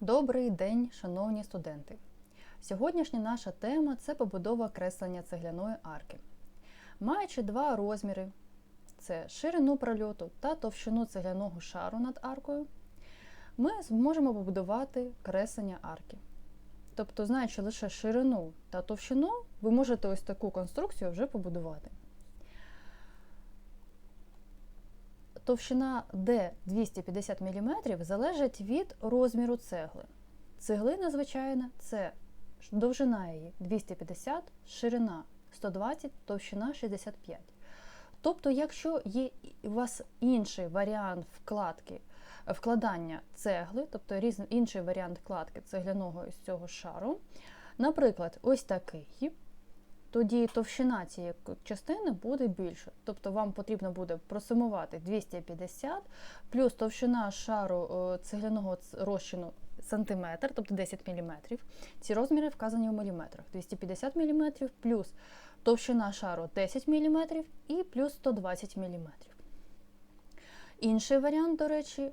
Добрий день, шановні студенти! Сьогоднішня наша тема це побудова креслення цегляної арки. Маючи два розміри це ширину прольоту та товщину цегляного шару над аркою, ми зможемо побудувати креслення арки. Тобто, знаючи лише ширину та товщину, ви можете ось таку конструкцію вже побудувати. Товщина D 250 мм залежить від розміру цегли. Цеглина, звичайна, це довжина її 250, ширина 120, товщина 65. Тобто, якщо є у вас інший варіант вкладки, вкладання цегли, тобто різний, інший варіант вкладки цегляного із цього шару, наприклад, ось такий, тоді товщина цієї частини буде більша. Тобто вам потрібно буде просумувати 250 плюс товщина шару цегляного розчину сантиметр, тобто 10 мм. Ці розміри вказані у міліметрах. 250 мм плюс товщина шару 10 мм і плюс 120 мм. Інший варіант, до речі,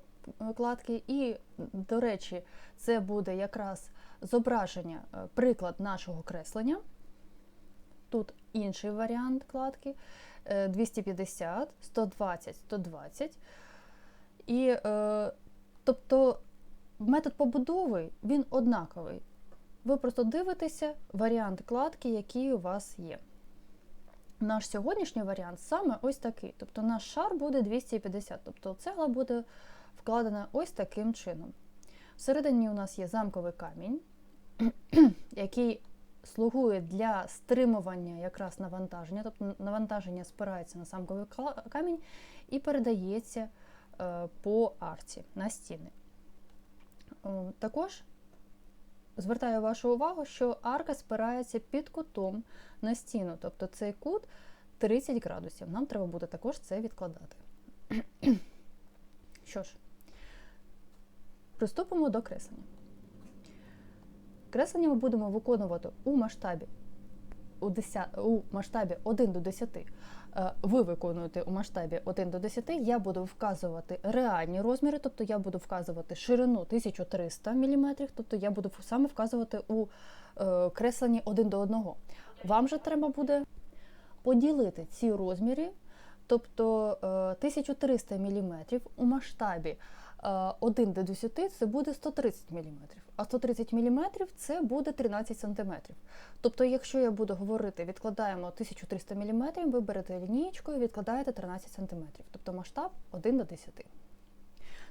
кладки, і, до речі, це буде якраз зображення, приклад нашого креслення. Тут інший варіант кладки 250, 120, 120. І, е, тобто, метод побудови він однаковий. Ви просто дивитеся варіант кладки, який у вас є. Наш сьогоднішній варіант саме ось такий. Тобто наш шар буде 250, тобто цегла буде вкладена ось таким чином. Всередині у нас є замковий камінь, який слугує для стримування якраз навантаження, тобто навантаження спирається на самковий камінь і передається е, по арці на стіни. Також звертаю вашу увагу, що арка спирається під кутом на стіну, тобто цей кут 30 градусів. Нам треба буде також це відкладати. Що ж, приступимо до креслення. Креслення ми будемо виконувати у масштабі у 10, у масштабі 1 до 10. Е, ви виконуєте у масштабі 1 до 10, я буду вказувати реальні розміри, тобто я буду вказувати ширину 1300 мм, тобто я буду саме вказувати у е, кресленні 1 до 1. Вам же треба буде поділити ці розміри, тобто 1300 е, мм у масштабі 1 до 10 це буде 130 мм, а 130 мм це буде 13 см. Тобто, якщо я буду говорити, відкладаємо 1300 мм, ви берете лінієчку і відкладаєте 13 см, тобто масштаб 1 до 10.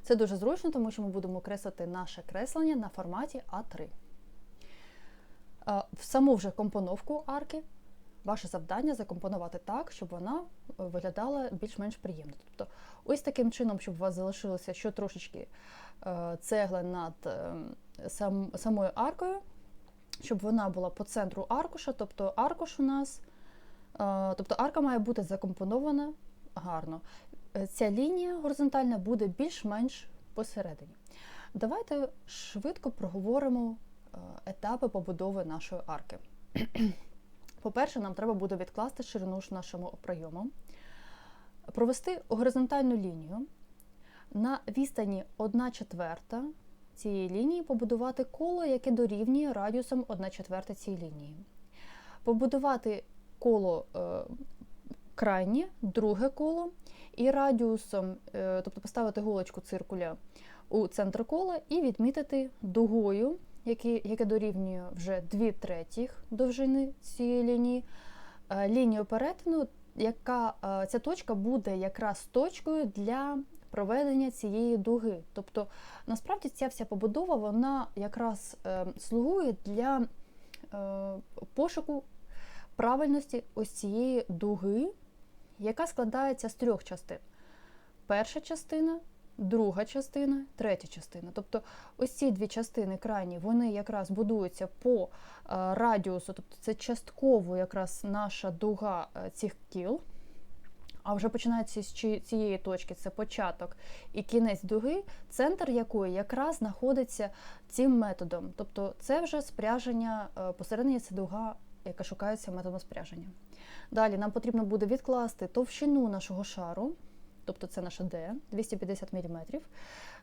Це дуже зручно, тому що ми будемо креслити наше креслення на форматі А3. В саму вже компоновку арки ваше завдання закомпонувати так, щоб вона е, виглядала більш-менш приємно. Тобто, ось таким чином, щоб у вас залишилося що трошечки е, цегли над е, сам, самою аркою, щоб вона була по центру аркуша, тобто аркуш у нас, тобто арка має бути закомпонована гарно. Ця лінія горизонтальна буде більш-менш посередині. Давайте швидко проговоримо етапи побудови нашої арки. По-перше, нам треба буде відкласти ширину нашому прийому, провести горизонтальну лінію. На відстані 1 четверта цієї лінії побудувати коло, яке дорівнює радіусом 1 четверта цієї лінії. Побудувати коло е, крайнє, друге коло, і радіусом, е, тобто поставити голочку циркуля у центр кола і відмітити дугою який, яке дорівнює вже 2 третіх довжини цієї лінії, е, лінію перетину, яка е, ця точка буде якраз точкою для проведення цієї дуги. Тобто, насправді ця вся побудова вона якраз е, слугує для пошуку правильності ось цієї дуги, яка складається з трьох частин. Перша частина друга частина, третя частина. Тобто ось ці дві частини крайні, вони якраз будуються по е, радіусу, тобто це частково якраз наша дуга е, цих кіл. А вже починається з цієї точки, це початок і кінець дуги, центр якої якраз знаходиться цим методом. Тобто це вже спряження, е, посередині це дуга, яка шукається методом спряження. Далі нам потрібно буде відкласти товщину нашого шару тобто це наша D, 250 мм,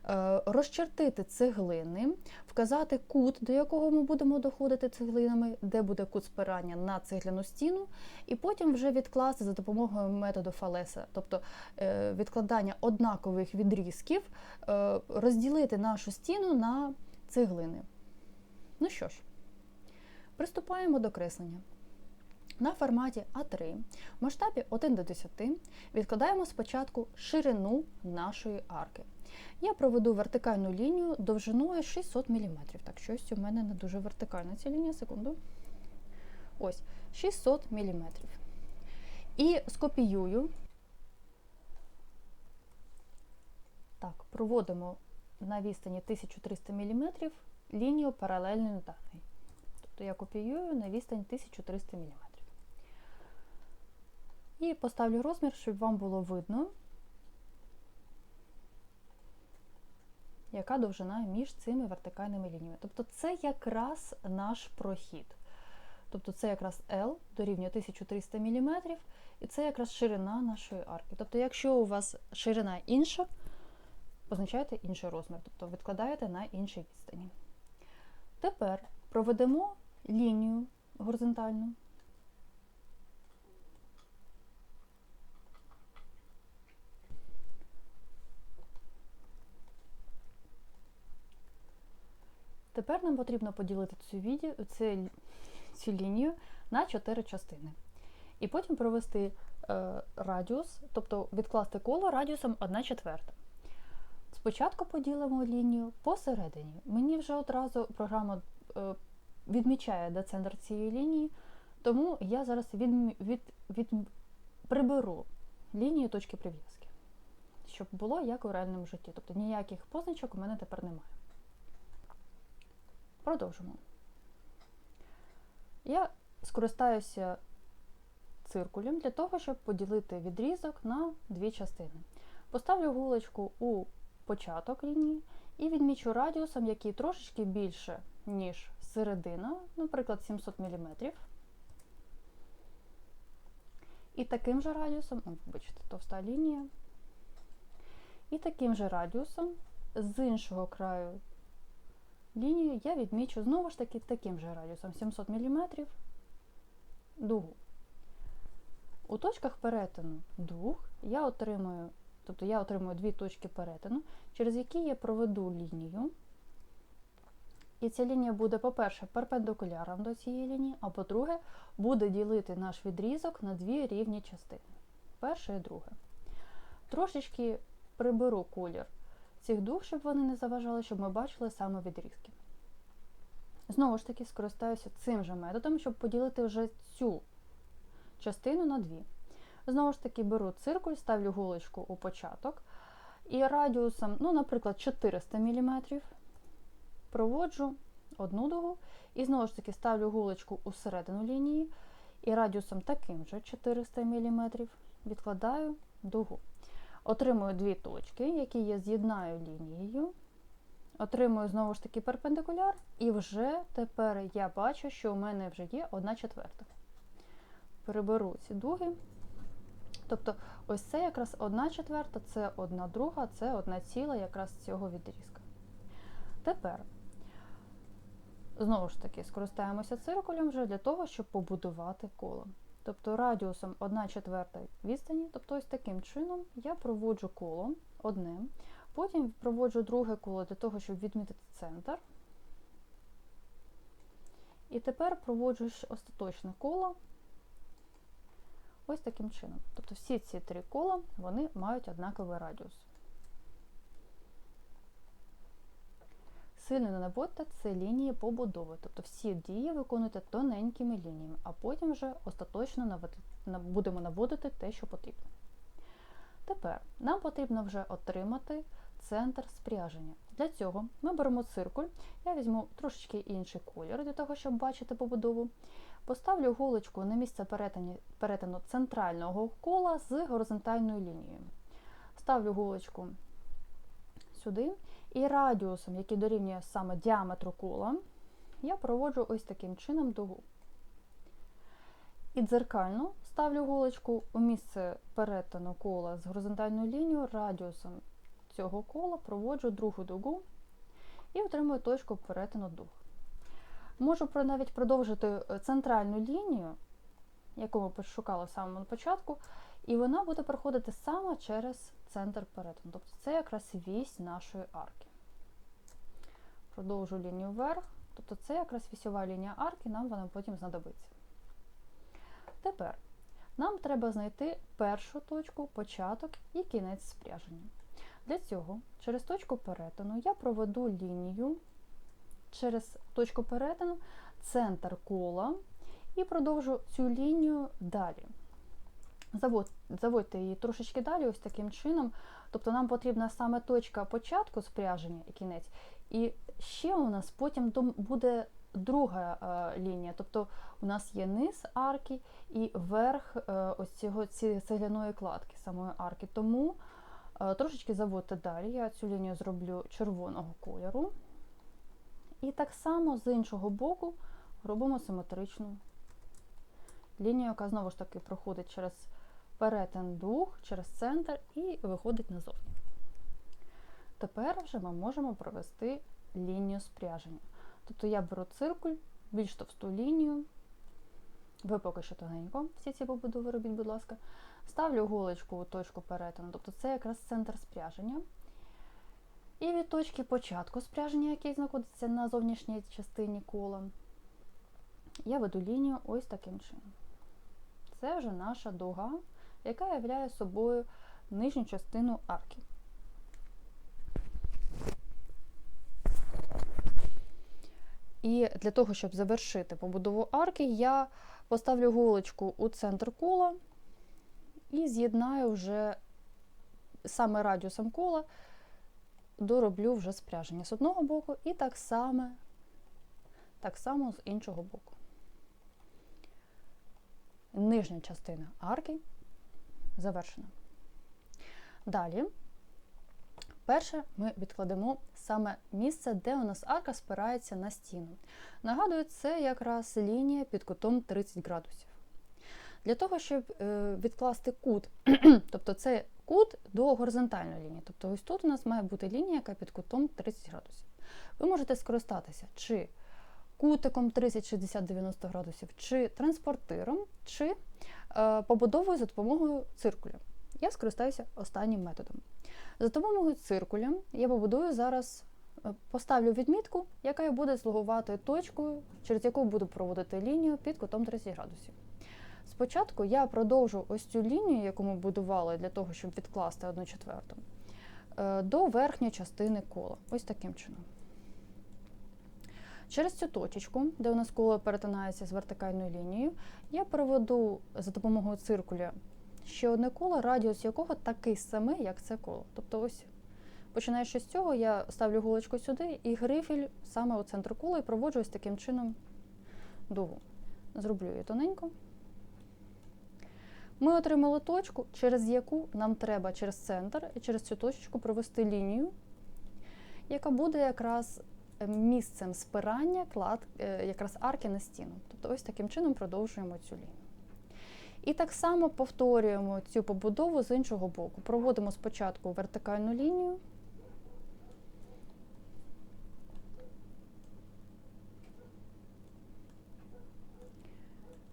е, розчертити цеглини, вказати кут, до якого ми будемо доходити цеглинами, де буде кут спирання на цегляну стіну, і потім вже відкласти за допомогою методу Фалеса, тобто е, відкладання однакових відрізків, е, розділити нашу стіну на цеглини. Ну що ж, приступаємо до креслення. На форматі А3 в масштабі 1 до 10 відкладаємо спочатку ширину нашої арки. Я проведу вертикальну лінію довжиною 600 мм. Так, щось у мене не дуже вертикальна ця лінія, секунду. Ось, 600 мм. І скопіюю. Так, проводимо на відстані 1300 мм лінію паралельної даної. Тобто я копіюю на відстань 1300 мм. І поставлю розмір, щоб вам було видно, яка довжина між цими вертикальними лініями. Тобто це якраз наш прохід. Тобто це якраз L дорівнює 1300 мм, і це якраз ширина нашої арки. Тобто, якщо у вас ширина інша, позначаєте інший розмір, тобто відкладаєте на іншій відстані. Тепер проведемо лінію горизонтальну. Тепер нам потрібно поділити цю, відео, цю, цю лінію на 4 частини. І потім провести е, радіус, тобто відкласти коло радіусом 1 четверта. Спочатку поділимо лінію посередині. Мені вже одразу програма е, відмічає де центр цієї лінії, тому я зараз від, від, від, приберу лінію точки прив'язки, щоб було як у реальному житті. Тобто ніяких позначок у мене тепер немає. Продовжимо. Я скористаюся циркулем для того, щоб поділити відрізок на дві частини. Поставлю гулочку у початок лінії і відмічу радіусом, який трошечки більше, ніж середина, наприклад, 700 мм. І таким же радіусом, вибачте, товста лінія, і таким же радіусом з іншого краю лінію я відмічу знову ж таки таким же радіусом 700 мм дугу. У точках перетину дуг я отримую, тобто я отримую дві точки перетину, через які я проведу лінію. І ця лінія буде, по-перше, перпендикуляром до цієї лінії, а по-друге, буде ділити наш відрізок на дві рівні частини. Перше і друге. Трошечки приберу колір цих дуг, щоб вони не заважали, щоб ми бачили саме відрізки. Знову ж таки, скористаюся цим же методом, щоб поділити вже цю частину на дві. Знову ж таки, беру циркуль, ставлю голочку у початок. І радіусом, ну, наприклад, 400 мм, проводжу одну дугу. І знову ж таки ставлю голочку у середину лінії. І радіусом таким же 400 мм відкладаю дугу. Отримую дві точки, які я з'єднаю лінією. Отримую знову ж таки перпендикуляр, і вже тепер я бачу, що у мене вже є 1 четверта. Переберу ці дуги. Тобто, ось це якраз 1 четверта, це 1 друга, це одна ціла якраз цього відрізка. Тепер, знову ж таки, скористаємося циркулем вже для того, щоб побудувати коло. Тобто радіусом 1 четверта відстані, тобто ось таким чином я проводжу коло одне, потім проводжу друге коло для того, щоб відмітити центр. І тепер проводжу остаточне коло ось таким чином. Тобто всі ці три кола вони мають однаковий радіус. Сильно не наводьте це лінії побудови, тобто всі дії виконуйте тоненькими лініями, а потім вже остаточно будемо наводити те, що потрібно. Тепер нам потрібно вже отримати центр спряження. Для цього ми беремо циркуль, я візьму трошечки інший колір для того, щоб бачити побудову. Поставлю голочку на місце перетину центрального кола з горизонтальною лінією. Ставлю голочку сюди і радіусом, який дорівнює саме діаметру кола, я проводжу ось таким чином дугу. І дзеркально ставлю голочку у місце перетину кола з горизонтальною лінією, радіусом цього кола проводжу другу дугу і отримую точку перетину дуг. Можу навіть продовжити е, центральну лінію, яку ми шукали в самому початку, і вона буде проходити саме через центр перетину. Тобто це якраз вісь нашої арки. Продовжу лінію вверх, тобто це якраз вісьова лінія арки, нам вона потім знадобиться. Тепер нам треба знайти першу точку, початок і кінець спряження. Для цього через точку перетину я проведу лінію через точку перетину, центр кола і продовжу цю лінію далі. Завод, заводьте її трошечки далі, ось таким чином. Тобто нам потрібна саме точка початку спряження і кінець. І ще у нас потім буде друга е, лінія. Тобто у нас є низ арки і верх е, ось цього цегляної кладки самої арки. Тому е, трошечки заводьте далі. Я цю лінію зроблю червоного кольору. І так само з іншого боку робимо симетричну лінію, яка знову ж таки проходить через перетин дух, через центр і виходить назовні. Тепер вже ми можемо провести лінію спряження. Тобто я беру циркуль, більш товсту лінію, ви поки що тоненько, всі ці побудови робіть, будь ласка, ставлю голочку у точку перетину, тобто це якраз центр спряження. І від точки початку спряження, який знаходиться на зовнішній частині кола, я веду лінію ось таким чином. Це вже наша дуга, яка являє собою нижню частину арки. І для того, щоб завершити побудову арки, я поставлю голочку у центр кола і з'єднаю вже саме радіусом кола, дороблю вже спряження з одного боку, і так само, так само з іншого боку. Нижня частина арки завершена. Далі, перше, ми відкладемо саме місце, де у нас арка спирається на стіну. Нагадую, це якраз лінія під кутом 30 градусів. Для того, щоб е, відкласти кут, тобто це кут до горизонтальної лінії. Тобто ось тут у нас має бути лінія, яка під кутом 30 градусів. Ви можете скористатися чи кутиком 30, 60, 90 градусів, чи транспортиром, чи е, побудовою за допомогою циркуля. Я скористаюся останнім методом. За допомогою циркуля я побудую зараз, е, поставлю відмітку, яка буде слугувати точкою, через яку буду проводити лінію під кутом 30 градусів. Спочатку я продовжу ось цю лінію, яку ми будували для того, щоб відкласти 1 четверту, е, до верхньої частини кола. Ось таким чином. Через цю точечку, де у нас коло перетинається з вертикальною лінією, я проведу за допомогою циркуля ще одне коло, радіус якого такий самий, як це коло. Тобто, ось, починаючи з цього, я ставлю голочку сюди і грифель саме у центр кола і проводжу ось таким чином дугу. Зроблю її тоненько. Ми отримали точку, через яку нам треба через центр і через цю точку провести лінію, яка буде якраз місцем спирання клад, е, якраз арки на стіну. Тобто ось таким чином продовжуємо цю лінію. І так само повторюємо цю побудову з іншого боку. Проводимо спочатку вертикальну лінію.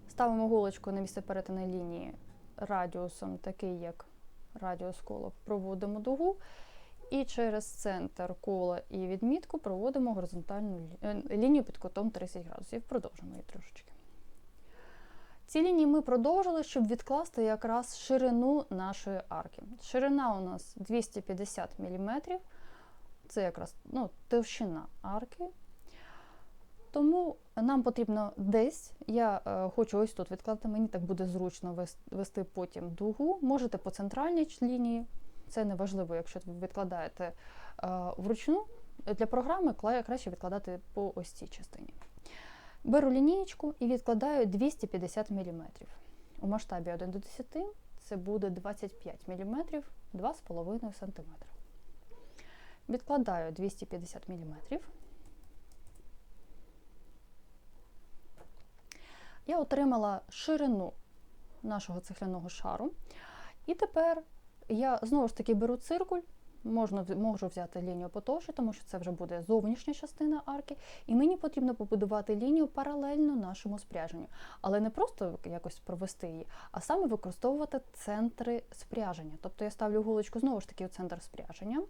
Ставимо голочку на місце перетини лінії радіусом, такий як радіус кола, проводимо дугу. І через центр кола і відмітку проводимо горизонтальну е, лінію під кутом 30 градусів. Продовжимо її трошечки. Ці лінії ми продовжили, щоб відкласти якраз ширину нашої арки. Ширина у нас 250 мм, це якраз ну, товщина арки. Тому нам потрібно десь, я е, хочу ось тут відкласти, мені так буде зручно вести потім дугу. Можете по центральній лінії, це не важливо, якщо ви відкладаєте е, вручну. Для програми краще відкладати по ось цій частині. Беру лінієчку і відкладаю 250 мм. У масштабі 1 до 10 це буде 25 мм 2,5 см. Відкладаю 250 мм. Я отримала ширину нашого цегляного шару. І тепер я знову ж таки беру циркуль, можна, можу взяти лінію потовше, тому що це вже буде зовнішня частина арки, і мені потрібно побудувати лінію паралельно нашому спряженню. Але не просто якось провести її, а саме використовувати центри спряження. Тобто я ставлю голочку знову ж таки у центр спряження,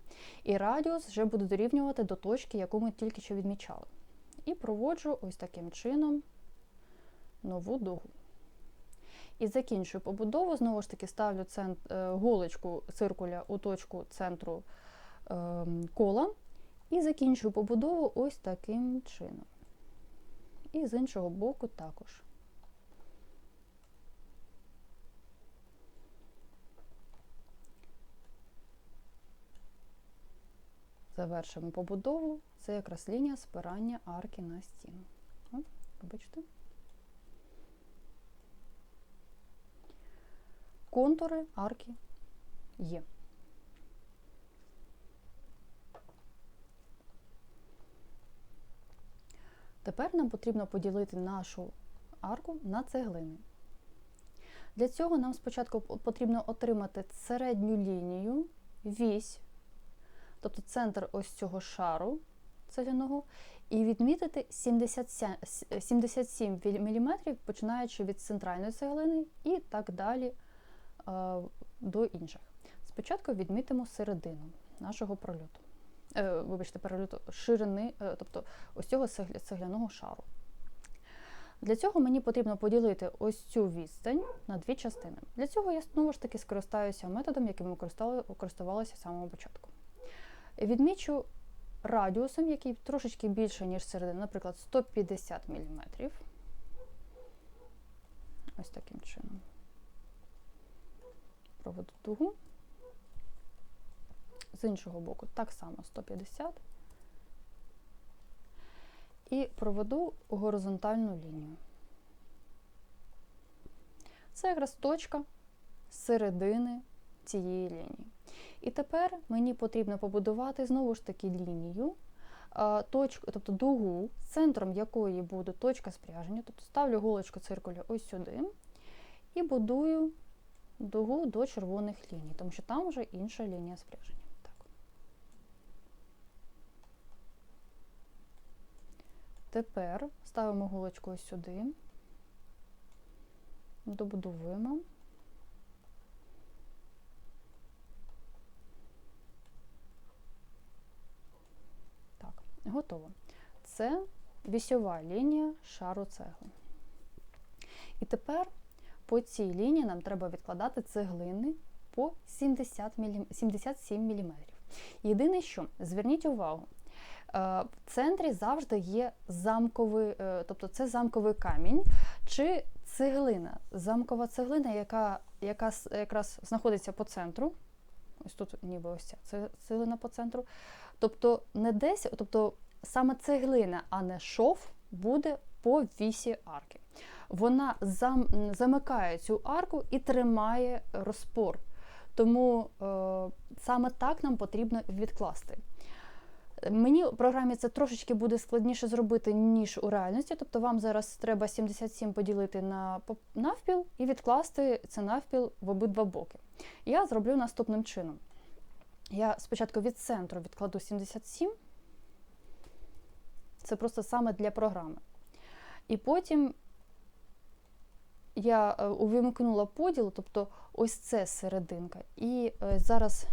і радіус вже буде дорівнювати до точки, яку ми тільки що відмічали. І проводжу ось таким чином нову дугу. І закінчую побудову, знову ж таки, ставлю цент, е, голочку циркуля у точку центру е, кола і закінчую побудову ось таким чином. І з іншого боку також. Завершимо побудову. Це якраз лінія спирання арки на стіну. О, Бачите? Контури арки є. Тепер нам потрібно поділити нашу арку на цеглини. Для цього нам спочатку потрібно отримати середню лінію, вісь, тобто центр ось цього шару цегляного, і відмітити 77 мм, починаючи від центральної цеглини і так далі до інших. Спочатку відмітимо середину нашого прольоту. Е, Вибачте, прольоту ширини, е, тобто ось цього цегляного шару. Для цього мені потрібно поділити ось цю відстань на дві частини. Для цього я знову ж таки скористаюся методом, яким ми користувалися з самого початку. Відмічу радіусом, який трошечки більше, ніж середина, наприклад, 150 мм. Ось таким чином проведу дугу. З іншого боку, так само 150 і проведу горизонтальну лінію. Це якраз точка середини цієї лінії. І тепер мені потрібно побудувати знову ж таки лінію, точку, тобто дугу, центром якої буде точка спряження, тобто ставлю голочку циркуля ось сюди і будую дугу до червоних ліній, тому що там вже інша лінія спряження. Так. Тепер ставимо голочку ось сюди, добудовуємо. Так, готово. Це вісьова лінія шару цегли. І тепер по цій лінії нам треба відкладати цеглини по 70 мілі... 77 мм. Єдине, що зверніть увагу, е, в центрі завжди є замковий, е, тобто це замковий камінь чи цеглина, замкова цеглина, яка, яка якраз знаходиться по центру. Ось тут ніби ось ця цеглина по центру. Тобто не десь, тобто саме цеглина, а не шов, буде по вісі арки вона зам, замикає цю арку і тримає розпор. Тому е, саме так нам потрібно відкласти. Мені в програмі це трошечки буде складніше зробити, ніж у реальності. Тобто вам зараз треба 77 поділити на навпіл і відкласти це навпіл в обидва боки. Я зроблю наступним чином. Я спочатку від центру відкладу 77, це просто саме для програми. І потім я е, увімкнула поділ, тобто ось це серединка. І е, зараз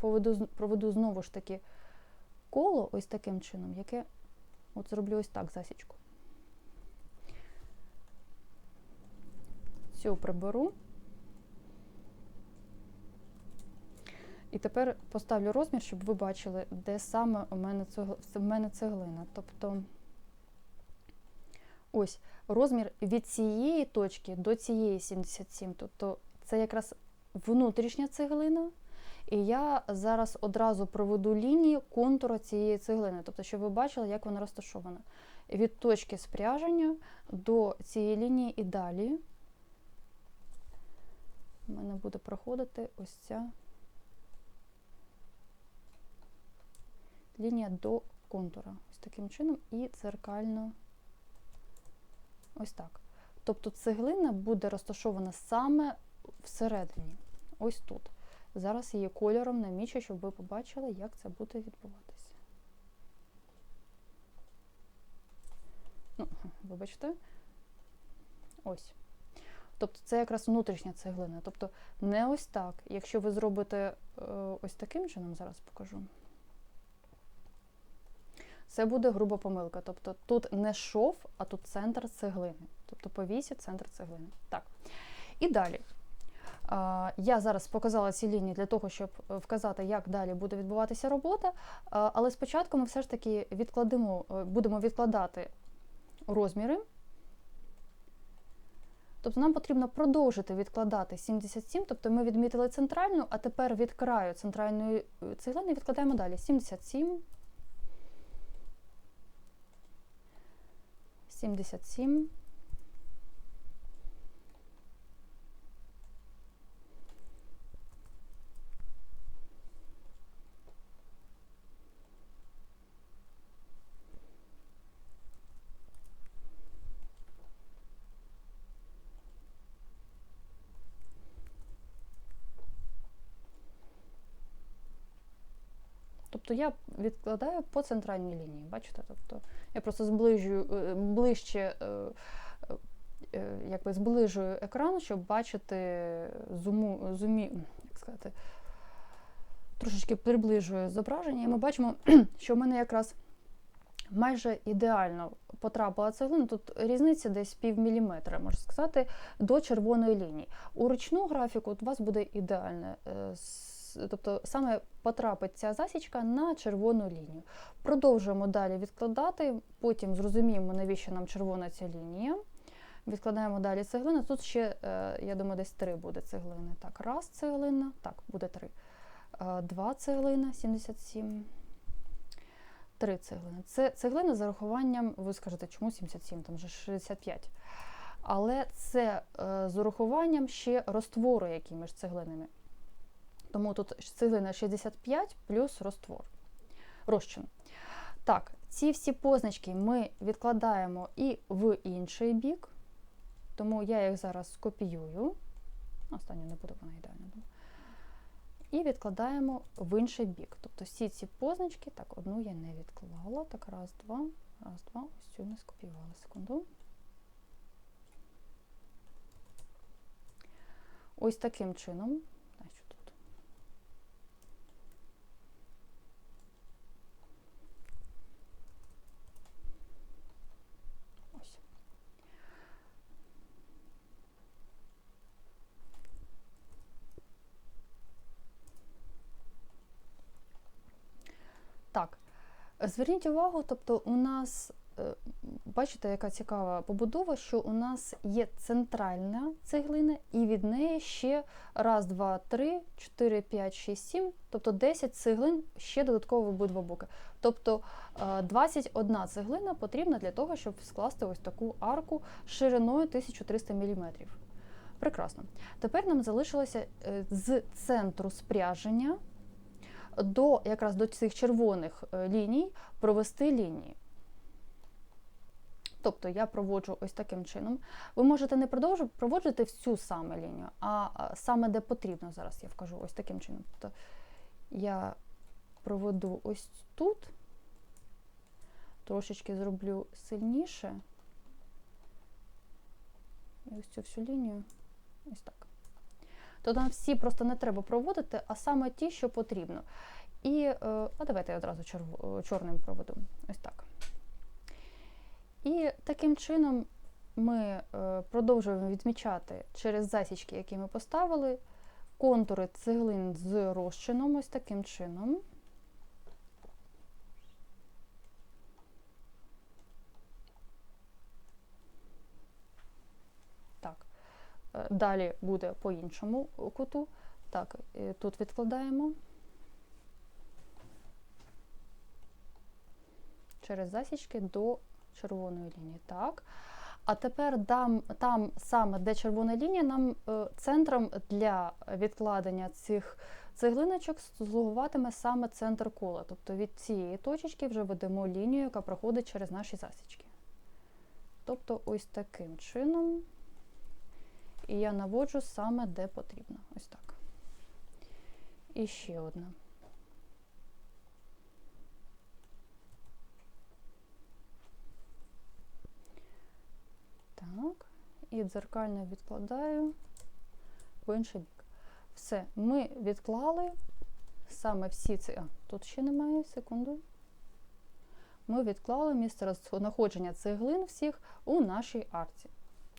поведу, проведу знову ж таки коло ось таким чином, яке от зроблю ось так засічку. Цю приберу. І тепер поставлю розмір, щоб ви бачили, де саме у мене цеглина. Тобто ось розмір від цієї точки до цієї 77. Тобто це якраз внутрішня цеглина. І я зараз одразу проведу лінію контуру цієї цеглини, тобто, щоб ви бачили, як вона розташована. Від точки спряження до цієї лінії і далі у мене буде проходити ось ця лінія до контура. Ось таким чином і дзеркально. Ось так. Тобто цеглина буде розташована саме всередині, ось тут. Зараз її кольором намічу, щоб ви побачили, як це буде відбуватися. Ну, вибачте. Ось. Тобто це якраз внутрішня цеглина. Тобто не ось так. Якщо ви зробите е, ось таким чином, зараз покажу. Це буде груба помилка. Тобто тут не шов, а тут центр цеглини. Тобто по вісі центр цеглини. Так. І далі. Я зараз показала ці лінії для того, щоб е, вказати, як далі буде відбуватися робота. Але спочатку ми все ж таки відкладемо, е, будемо відкладати розміри. Тобто нам потрібно продовжити відкладати 77, тобто ми відмітили центральну, а тепер від краю центральної е, цеглини відкладаємо далі 77. 77. Я відкладаю по центральній лінії, бачите? Тобто я просто зближую е, ближче, е, е, якби зближую екран, щоб бачити зуму, зумі, як сказати, трошечки приближую зображення, і ми бачимо, що в мене якраз майже ідеально потрапила цеглина. Тут різниця десь пів міліметра, можна сказати, до червоної лінії. У ручну графіку у вас буде ідеальне. Тобто саме потрапить ця засічка на червону лінію. Продовжуємо далі відкладати, потім зрозуміємо, навіщо нам червона ця лінія. Відкладаємо далі цеглини. Тут ще, я думаю, десь три буде цеглини. Так, раз цеглина, так, буде три. Два цеглина, 77. Три цеглини. Це цеглини з урахуванням, ви скажете, чому 77, там вже 65. Але це з урахуванням ще розтвору, який між цеглинами. Тому тут цеглина 65 плюс розтвор. розчин. Так, ці всі позначки ми відкладаємо і в інший бік, тому я їх зараз скопіюю. Останню не буде вона ідеально. І відкладаємо в інший бік. Тобто всі ці позначки, так, одну я не відклала. Так, раз, два, раз, два, ось цю не скопіювала. Секунду. Ось таким чином. Так, зверніть увагу, тобто у нас, е, бачите, яка цікава побудова, що у нас є центральна цеглина, і від неї ще раз, два, три, чотири, п'ять, шість, сім, тобто 10 цеглин ще додатково в обидва боки. Тобто 21 е, цеглина потрібна для того, щоб скласти ось таку арку шириною 1300 мм. Прекрасно. Тепер нам залишилося е, з центру спряження до якраз до цих червоних е, ліній провести лінії. Тобто я проводжу ось таким чином. Ви можете не проводжувати всю саме лінію, а саме де потрібно. Зараз я вкажу ось таким чином. Тобто я проведу ось тут, трошечки зроблю сильніше. І ось цю всю лінію ось так то нам всі просто не треба проводити, а саме ті, що потрібно. І е, а давайте я одразу е, чорним проведу. Ось так. І таким чином ми е, продовжуємо відмічати через засічки, які ми поставили, контури цеглин з розчином, ось таким чином. Е, далі буде по іншому куту. Так, е, тут відкладаємо через засічки до червоної лінії. Так. А тепер там, там саме, де червона лінія, нам е, центром для відкладення цих цеглиночок слугуватиме саме центр кола. Тобто від цієї точечки вже ведемо лінію, яка проходить через наші засічки. Тобто, ось таким чином. І я наводжу саме де потрібно. Ось так. І ще одна. Так, і дзеркально відкладаю в інший бік. Все, ми відклали саме всі ці. А, тут ще немає, секунду. Ми відклали місце знаходження цеглин всіх у нашій арці.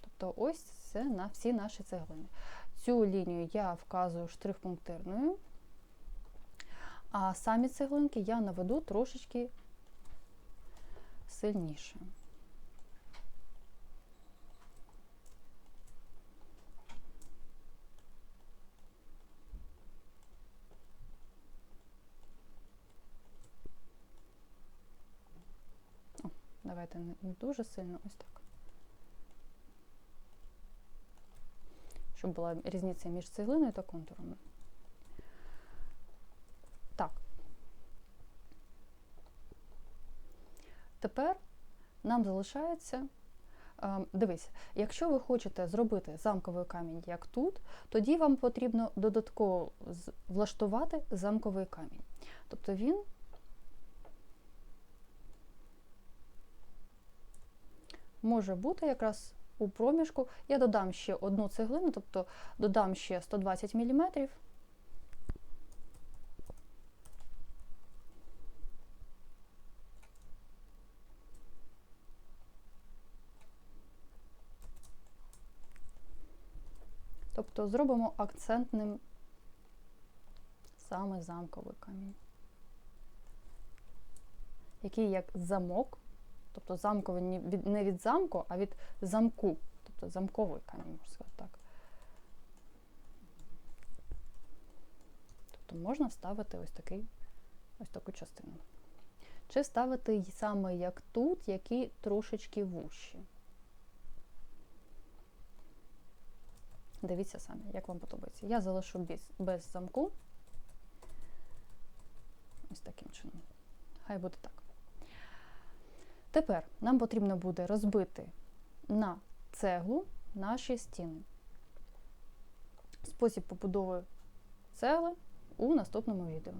Тобто, ось це на всі наші цеглини. Цю лінію я вказую штрих-пунктирною, а самі цеглинки я наведу трошечки сильніше. Давайте не, дуже сильно, ось так. Щоб була різниця між цеглиною та контурами. Так. Тепер нам залишається. е, Дивись, якщо ви хочете зробити замковий камінь як тут, тоді вам потрібно додатково влаштувати замковий камінь. Тобто він може бути якраз у проміжку. Я додам ще одну цеглину, тобто додам ще 120 мм. Тобто зробимо акцентним саме замковий камінь, який як замок, тобто замковий не від, замку, а від замку, тобто замковий камінь, можна сказати так. Тобто можна ставити ось такий, ось таку частину. Чи ставити саме як тут, які трошечки вущі. Дивіться самі, як вам подобається. Я залишу без, без замку. Ось таким чином. Хай буде так. Тепер нам потрібно буде розбити на цеглу наші стіни. Спосіб побудови цегли у наступному відео.